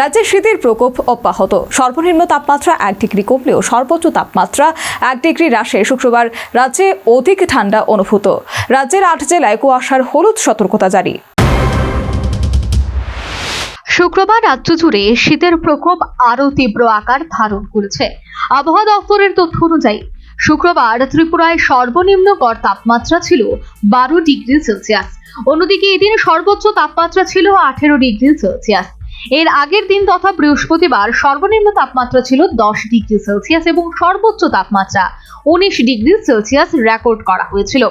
রাজ্যে শীতের প্রকোপ অব্যাহত। সর্বনিম্ন তাপমাত্রা এক ডিগ্রি কমলেও সর্বোচ্চ তাপমাত্রা এক ডিগ্রি হ্রাসে শুক্রবার রাজ্যে অধিক ঠান্ডা অনুভূত। রাজ্যের আট জেলায় কুয়াশার হলুদ সতর্কতা জারি। শুক্রবার রাজ্য জুড়ে শীতের প্রকোপ আরও তীব্র আকার ধারণ করেছে। আবহাওয়া দপ্তরের তথ্য অনুযায়ী, শুক্রবার ত্রিপুরায় সর্বনিম্ন গড় তাপমাত্রা ছিল বারো ডিগ্রি সেলসিয়াস। অন্যদিকে এদিন সর্বোচ্চ তাপমাত্রা ছিল আঠেরো ডিগ্রি সেলসিয়াস। এর আগের দিন তথা বৃহস্পতিবার সর্বনিম্ন তাপমাত্রা ছিল দশ ডিগ্রি সেলসিয়াস এবং সর্বোচ্চ তাপমাত্রা উনিশ ডিগ্রি সেলসিয়াস রেকর্ড করা হয়েছিল।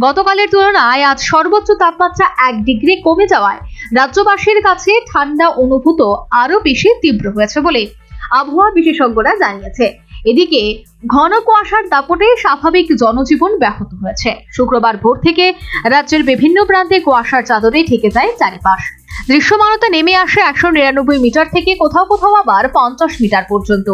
গতকালের তুলনায় আজ সর্বোচ্চ তাপমাত্রা এক ডিগ্রি কমে যাওয়ায় রাজ্যবাসীর কাছে ঠান্ডা অনুভূত আরও বেশি তীব্র হয়েছে বলে আবহাওয়া বিশেষজ্ঞরা জানিয়েছে। এদিকে ঘন কুয়াশার দাপটে স্বাভাবিক জনজীবন ব্যাহত হয়েছে। শুক্রবার ভোর থেকে রাজ্যের বিভিন্ন প্রান্তে কুয়াশার চাদরে ঢেকে যায় চারিপাশ। দৃশ্যমানতা নেমে আসে একশো নিরানব্বই মিটার থেকে কোথাও কোথাও আবার পঞ্চাশ মিটার পর্যন্ত।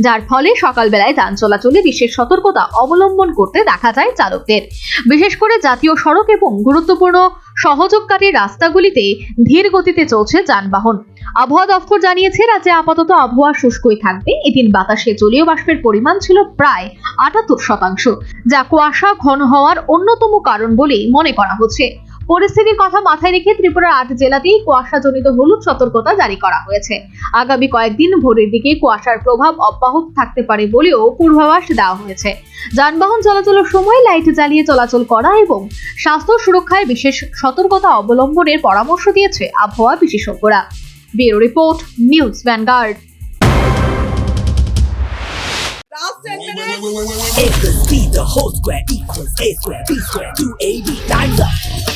যার ফলে সকালবেলায় যান চলাচলে বিশেষ সতর্কতা অবলম্বন করতে দেখা যায় চালকদের। বিশেষ করে জাতীয় সড়ক এবং গুরুত্বপূর্ণ সহযোগকারী রাস্তাগুলিতে ধীর গতিতে চলছে যানবাহন। আবহাওয়া দফতর জানিয়েছে, রাজ্যে আপাতত আবহাওয়া শুষ্কই থাকবে। এদিন বাতাসে জলীয় বাষ্পের পরিমাণ ছিল প্রায় আটাত্তর শতাংশ, যা কুয়াশা, ঘন হওয়ার অন্যতম কারণ বলে মনে করা হচ্ছে। পরিস্থিতির কথা মাথায় রেখে ত্রিপুরার আট জেলাতেই কুয়াশাজনিত হলুদ সতর্কতা জারি করা হয়েছে। আগামী কয়েকদিন ভোরের দিকে কুয়াশার প্রভাব অব্যাহত থাকতে পারে বলেও পূর্বাভাস দেওয়া হয়েছে। যানবাহন চলাচলের সময় লাইট জ্বালিয়ে চলাচল করা এবং স্বাস্থ্য সুরক্ষায় বিশেষ সতর্কতা অবলম্বনের পরামর্শ দিয়েছে আবহাওয়া বিশেষজ্ঞরা। Bureau report news Vanguard. Last 10 minutes. A plus B, the whole square equals A square, B square, 2AB, times up.